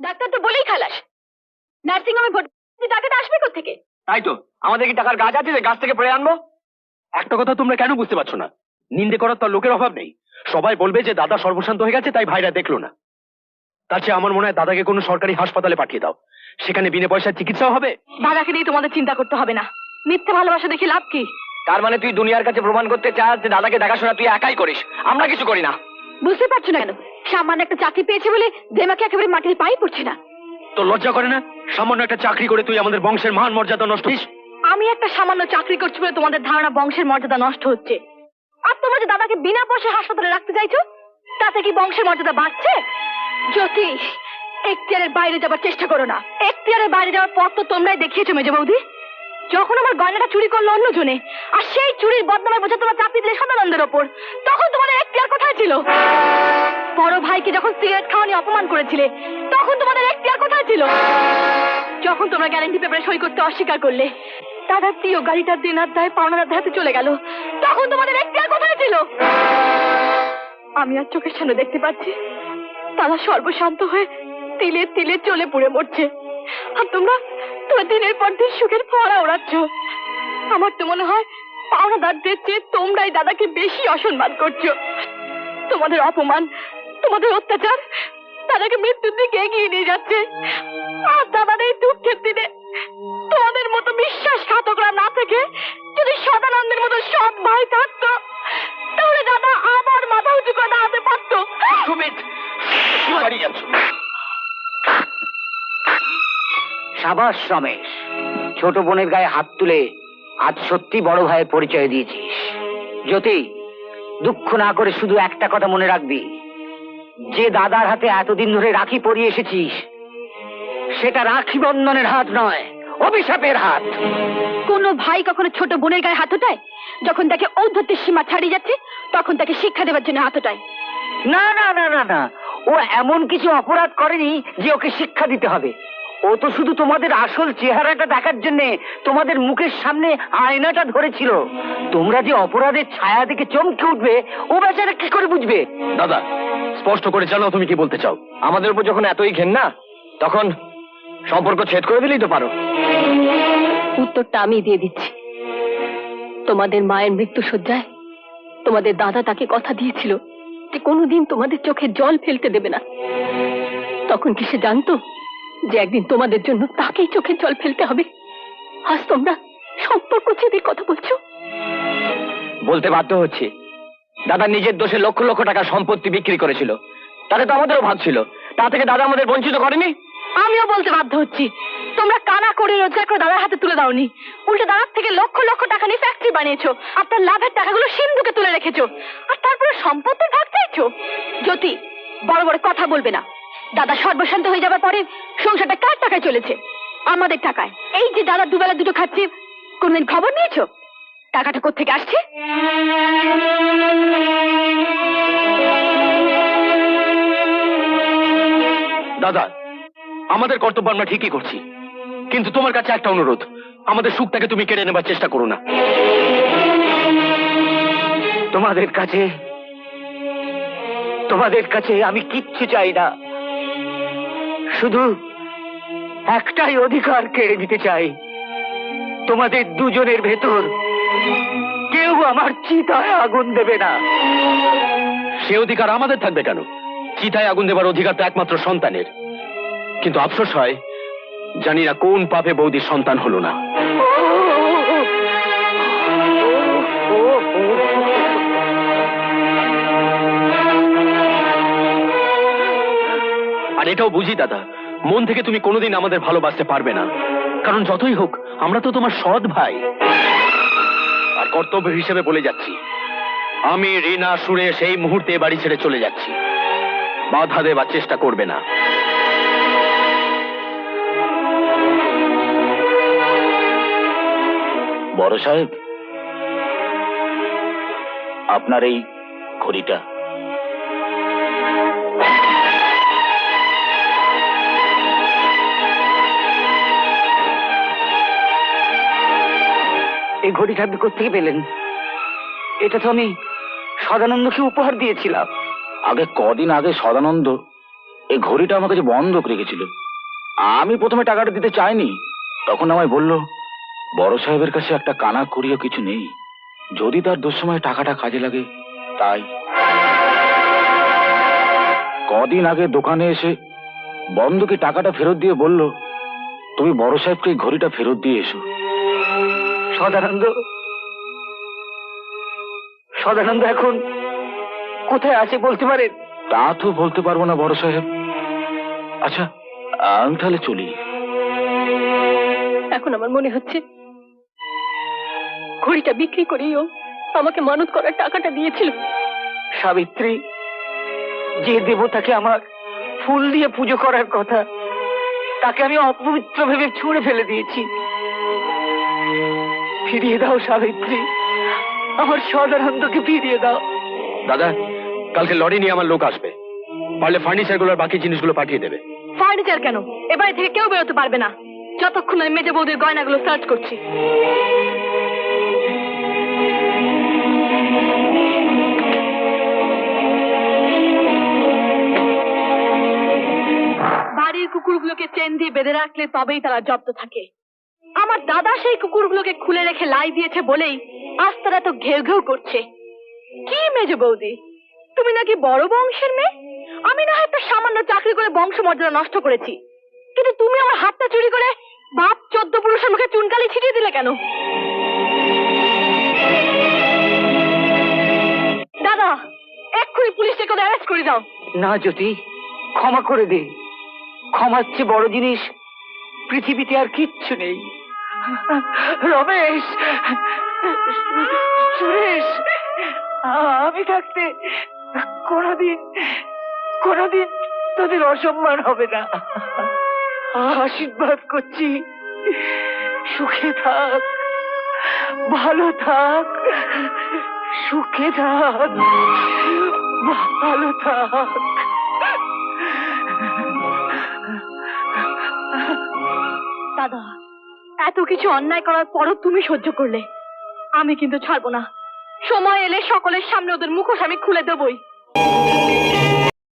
Doctor তো বলেই খালাস। নার্সিং হোমে ভর্তি টাকাটা আসবে থেকে তাই তো আমাদের কি টাকার গাছ আছে যে গাছ থেকে পড়ে আনব? একটা কথা তোমরা কেন বুঝতে পারছ না? নিন্দে করার তার লোকের অভাব নেই। সবাই বলবে যে দাদা সর্বশান্ত হয়ে গেছে তাই ভাইরা দেখল না। তার চেয়ে আমার মনে হয় দাদাকে কোনো সরকারি হাসপাতালে পাঠিয়ে দাও। সেখানে বিনা পয়সার চিকিৎসাও হবে। দাদাকে নিয়ে তোমাদের চিন্তা করতে হবে না। মিথ্যে ভালোবাসা দেখে লাভ কি? তার মানে তুই দুনিয়ার কাছে প্রমাণ করতে চাস যে দাদাকে দেখাশোনা তুই একাই করিস? আমরা কিছু করি না। বুঝতে পারছ না কেন? সামান্য একটা চাকরি পেয়েছে বলে দেমাকে একেবারে মাটির পাই পড়ছে না। তো লজ্জা করে না? সামান্য একটা চাকরি করে তুই আমাদের বংশের মান মর্যাদা নষ্ট করিস আমি একটা সামান্য চাকরি করছি বলে তোমাদের ধারণা বংশের মর্যাদা নষ্ট হচ্ছে। আর তোমরা যে দাদাকে বিনা পয়সা হাসপাতালে রাখতে চাইছো তাতে কি বংশের মর্যাদা বাড়ছে? জ্যোতি এখতিয়ারের বাইরে যাবার চেষ্টা করো না। এখতিয়ারের বাইরে যাওয়ার পথ তো তোমরাই দেখিয়েছো মেজো বৌদি। যখন আমার গয়নাটা চুরি করল অন্যজনে আর সেই চুরির বদনামে বোঝা তোমার চাপিয়ে দিলে সদানন্দের ওপর তখন তোমাদের এখতিয়ার কোথায় ছিল? বড় ভাইকে যখন সিগারেট খাওয়া নিয়ে অপমান করেছিলে, তখন তোমাদের এখতিয়ার কোথায় ছিল। যখন তোমরা গ্যারান্টি পেপারে সই করতে অস্বীকার করলে দাদার প্রিয় গাড়িটা দিনার দায় পাওনার হাতে চলে গেল, তখন তোমাদের এখতিয়ার কোথায় ছিল। আমি আর চোখের সামনে দেখতে পাচ্ছি, তারা সর্বশান্ত হয়ে তিলে তিলে চলে পুড়ে মরছে। আর তোমরা তোমরা দিনের পর দিন সুখের ফোয়ারা ওড়াচ্ছ আমার তো মনে হয় পাওনাদারদের চেয়ে তোমরাই দাদাকে বেশি অসম্মান করছ। তোমাদের অপমান তোমাদের অত্যাচার দাদাকে মৃত্যুর দিকে এগিয়ে নিয়ে যাচ্ছে। আর দাদার এই দুঃখের দিনে তোমাদের মতো বিশ্বাসঘাতকরা না থেকে যদি সদানন্দের মতো সৎ ভাই থাকতো তাহলে দাদা আবার মাথা উঁচু করে দাঁড়াতে পারতো। সুমিত সাবাস রমেশ ছোট বোনের গায়ে হাত তুলে আজ সত্যি বড় ভাইয়ের পরিচয় দিয়েছিস। জ্যোতি দুঃখ না করে শুধু একটা কথা মনে রাখবি। যে দাদার হাতে এতদিন ধরে রাখি পরিয়ে এসেছিস সেটা রাখি বন্ধনের হাত নয় অভিশাপের হাত। কোনো ভাই কখনো ছোট বোনের গায়ে হাত ওঠায়? যখন তাকে ঔদ্ধত্যের সীমা ছাড়িয়ে যাচ্ছে তখন তাকে শিক্ষা দেওয়ার জন্য হাত ওঠায়। না না না না না। ও এমন কিছু অপরাধ করেনি যে ওকে শিক্ষা দিতে হবে। ও তো শুধু তোমাদের আসল চেহারাটা দেখার জন্য তোমাদের মুখের সামনে আয়নাটা ধরেছিল। তোমরা যে অপরাধের ছায়া দেখে চমকে উঠবে ও বেচারা কি করে বুঝবে? দাদা স্পষ্ট করে জানাও তুমি কি বলতে চাও। আমাদের উপর যখন এতই ঘেন্না তখন সম্পর্ক ছেদ করে দিলেই তো পারো। উত্তরটা আমি দিয়ে দিচ্ছি। তোমাদের মায়ের মৃত্যু সজ্জায় তোমাদের দাদা তাকে কথা দিয়েছিল যে কোনোদিন তোমাদের চোখে জল ফেলতে দেবে না। তখন কি সে জানতো যে একদিন তোমাদের জন্য তাকেই চোখে জল ফেলতে হবে? আজ তোমরা সম্পর্ক ছেদের কথা বলছো। বলতে বাধ্য হচ্ছি। দাদা নিজের দোষে লক্ষ লক্ষ টাকা সম্পত্তি বিক্রি করেছিল। তাতে তো আমাদেরও ভাগ ছিল। তা থেকে দাদা আমাদের বঞ্চিত করেনি? আমিও বলতে বাধ্য হচ্ছি। তোমরা কানা করে রোজগার করে দাদার হাতে তুলে দাওনি। উল্টে দাদার থেকে লক্ষ লক্ষ টাকা নিয়ে ফ্যাক্টরি বানিয়েছো আর তার লাভের টাকাগুলো সিন্ধুকে তুলে রেখেছো। আর তারপরে সম্পত্তির ভাগ চাইছো? জ্যোতি, বড় বড় কথা বলবে না। দাদা সর্বশান্ত হয়ে যাবার পরে সংসারটা কার টাকায় চলেছে? আমাদের টাকায়। এই যে দাদা দুবেলা দুটো খাচ্ছি, কোনদিন খবর নিয়েছো? টাকাটা কোথেকে আসছে? দাদা, আমাদের কর্তব্য আমরা ঠিকই করছি। কিন্তু তোমার কাছে একটা অনুরোধ, আমাদের সুখটাকে তুমি কেড়ে নেবার চেষ্টা করো না। তোমাদের কাছে তোমাদের কাছে আমি কিচ্ছু চাই না। শুধু একটাই অধিকার কেড়ে নিতে চাই। তোমাদের দুজনের ভেতর কেউ আমার চিতায় আগুন দেবে না। সে অধিকার আমাদের থাকবে কেন? চিতায় আগুন দেবার অধিকার তো একমাত্র সন্তানের। কিন্তু আফসোস হয়, জানি না কোন পাপে বৌদির সন্তান হলো না। আর এটাও বুঝি দাদা, মন থেকে তুমি কোনোদিন আমাদের ভালোবাসতে পারবে না। কারণ যতই হোক, আমরা তো তোমার সৎ ভাই। আর কর্তব্য হিসেবে বলে যাচ্ছি। আমি রিনা সুরে সেই মুহূর্তে বাড়ি ছেড়ে চলে যাচ্ছি। বাধা দেবার চেষ্টা করবে না। বড় সাহেব, আপনার এই ঘড়িটা এই ঘড়িটা আপনি কোথেকে পেলেন? এটা তো আমি সদানন্দকে উপহার দিয়েছিলাম। আগে কদিন আগে সদানন্দ এই ঘড়িটা আমার কাছে বন্ধক রেখেছিল। আমি প্রথমে টাকাটা দিতে চাইনি। তখন আমায় বলল, বড় সাহেবের কাছে একটা কানা করিও কিছু নেই। যদি তার দুঃসময় টাকাটা কাজে লাগে, তাই। কদিন আগে দোকানে এসে বন্ধুকে টাকাটা ফেরত দিয়ে বলল, তুমি বড় সাহেবকে ঘড়িটা ফেরত দিয়ে এসো। সদানন্দ। সদানন্দ এখন কোথায় আছে বলতে পারেন? তা তো বলতে পারব না বড় সাহেব। আচ্ছা আমি তাহলে চলি। এখন আমার মনে হচ্ছে ঘড়িটা বিক্রি করেও আমাকে মানত করার টাকাটা দিয়েছিল। সাবিত্রী যে দেবতাকে আমার ফুল দিয়ে পুজো করার কথা তাকে আমি অপবিত্র ভেবে ছুঁড়ে ফেলে দিয়েছি। ফিরিয়ে দাও সাবিত্রী। আমার সদানন্দকে ফিরিয়ে দাও। দাদা কালকে লরি নিয়ে আমার লোক আসবে। পারলে ফার্নিচারগুলোর বাকি জিনিসগুলো পাঠিয়ে দেবে। ফার্নিচার কেন? এবারে থেকে কেউ বেরোতে পারবে না। যতক্ষণ আমি মেজে বৌদির গয়নাগুলো সার্চ করছি। বাড়ির কুকুরগুলোকে চেন দিয়ে বেঁধে রাখলে তবেই তারা জব্দ থাকে। আমার দাদা সেই কুকুরগুলোকে খুলে রেখে লাই দিয়েছে বলেই আজ তারা তো ঘেউ ঘেউ করছে। কি মেজে বৌদি? তুমি নাকি বড় বংশের মেয়ে? আমি না একটা সামান্য চাকরি করে বংশ মর্যাদা নষ্ট করেছি। কিন্তু তুমি আমার হাতটা চুরি করে বাপ চোদ্দ পুরুষের মুখে চুনকালি ছিটিয়ে দিলে কেন? দাদা, এক্ষুনি পুলিশ থেকে অ্যারেস্ট করে দাও। না, জ্যোতি, ক্ষমা করে দে। ক্ষমার চেয়ে বড় জিনিস পৃথিবীতে আর কিচ্ছু নেই। রমেশ, সুরেশ, আমি থাকতে কোনোদিন কোনোদিন তোদের অসম্মান হবে না। আশীর্বাদ করছি। সুখে থাক, ভালো থাক, সুখে থাক, ভালো থাক। দাদা, এত কিছু অন্যায় করার পরও তুমি সহ্য করলে। আমি কিন্তু ছাড়বো না। সময় এলে সকলের সামনে ওদের মুখোশ আমি খুলে দেবই।